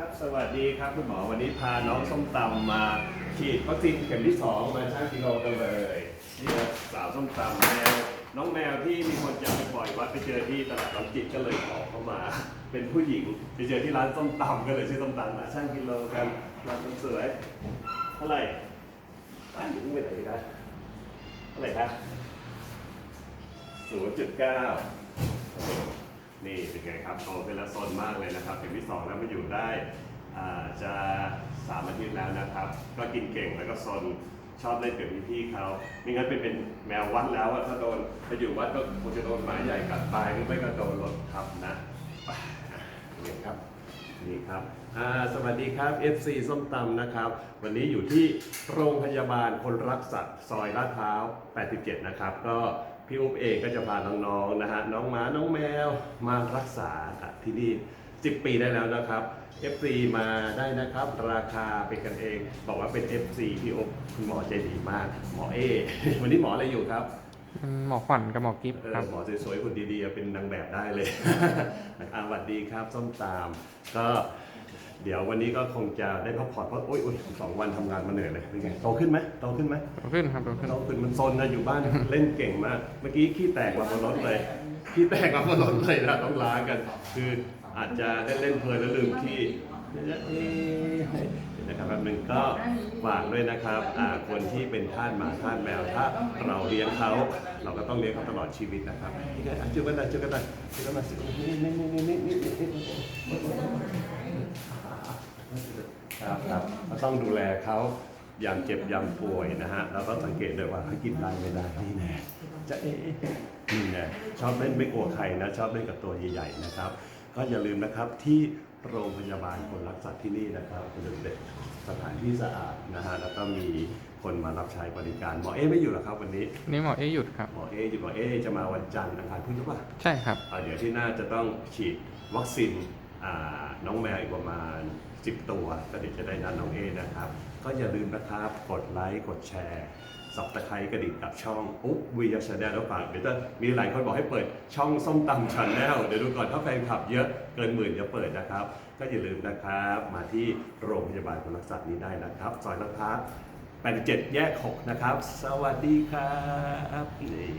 ครับสวัสดีครับคุณหมอวันนี้พาน้องส้มตำมาฉีดวัคซีนเข็มที่สองมาช่างกิโลกันเลยนี่ครับสาวส้มตำแมวน้องแมวที่มีคนจะไปปล่อยวัดไปเจอที่ตลาดลำจิตก็เลยขอเข้ามา เป็นผู้หญิงไปเจอที่ร้านส้มตำก็เลยชื่อส้มตำมาช่างกิโลกันร้านสวยเท่าไหร่ร้านอยู่ที่ไหนกันเท่าไหร่ครับศูนย์จุดเก้านี่เป็นไงครับโตเป็นละโซนมากเลยนะครับเข็มที่สอง แล้วมาอยู่ได้จะสามอาทิตย์แล้วนะครับ ก็กินเก่งแล้วก็ซนชอบเล่นกับพี่ๆเขาไม่งั้นเป็นเป็นแมววัดแล้วอะถ้าโดนไปอยู่วัดก็คงจะโดนหมาใหญ่กัดตายหรือไม่ก็โดนรถทับนะนี่ครับนี่ครับสวัสดีครับ FC ส้มตำนะครับ วันนี้อยู่ที่โรงพยาบาลคนรักสัตว์ซอยลาดพร้าว 87 นะครับ ก็พี่อุ๊บเองก็จะพาน้องๆนะฮะน้องหมาน้องแมวมารักษาที่นี่ 10 ปีได้แล้วนะครับ FC มาได้นะครับ ราคาเป็นกันเอง บอกว่าเป็น FC พี่อุ๊บคุณหมอใจดีมาก หมอเอ วันนี้หมออะไรอยู่ครับอืมหมอขวัญกับหมอกิฟต์เออครับหมอสวยๆคนดีๆ เป็นนางแบบได้เลย นะครับสวัสดีครับส้มตามก็ เดี๋ยววันนี้ก็คงจะได้พักผ่อนเพราะโอ๊ยโอ๊ยสองวันทำงานมาเหนื่อยเลยเป็นไงโตขึ้นไหมโตขึ้นไหม โตขึ้นครับโตขึ้นโตขึ้นมันซนนะอยู่บ้าน เล่นเก่งมาก เมื่อกี้ขี้แตกมาบนรถเลยขี้แตกมาบนรถเลยนะต้องล้างกัน คือ อาจจะเล่นเพลินแล้วลืมขี้เอ๊ะนะครับแป๊บหนึงก็ฝากด้วยนะครับอ่าคนที่เป็นท่าสหมาท่าสแมวถ้าเราเลี้ยงเขาเราก็ต้องเลี้ยงเขาตลอดชีวิตนะครับนี่ไงอะจอกันหน่อยจอกันหน่อยจอกันหน่อยนี่นี่นี่นี่นี่นี่ครับครับก็ต้องดูแลเขายามเจ็บยามป่วยนะฮะแล้วก็สังเกตด้วยว่าเขากินได้ไม่ได้นี่แน่จะเอ๊ะนี่แน่ชอบเล่นไม่กลัวใครนะชอบเล่นกับตัวใหญ่ๆนะครับ ก็อย่าลืมนะครับที่โรงพยาบาลคนรักสัตว์ที่นี่นะครับคุณเด็กสถานที่สะอาดนะฮะแล้วก็มีคนมารับใช้บริการหมอเอ๊ไม่อยู่เหรอครับวันนี้นี่หมอเอหยุดครับหมอเอ๊อยู่หมอเอ๊จะมาวันจันทร์อังคารพุธหรือเปล่าใช่ครับอ่าเดี๋ยวที่น่าจะต้องฉีดวัคซีนอ่าน้องแมวอีกประมาณ 10 ตัวก็เดี๋ยวจะได้นัดน้องเอนะครับ ก็อย่าลืมนะครับกดไลค์กดแชร์ สับตะไคร้กระดิ่งกับช่องอุ๊บวีชาแนลแล้วฝากเดี๋ยวจะมีหลายคนบอกให้เปิดช่องส้มตำชาแนลเดี๋ยวดูก่อนถ้าแฟนคลับเยอะเกินหมื่นจะเปิดนะครับ ก็อย่าลืมนะครับมาที่โรงพยาบาลพลักสัตว์นี้ได้นะครับซอยลาดพร้าว87 แยก 6 นะครับ สวัสดีครับนี่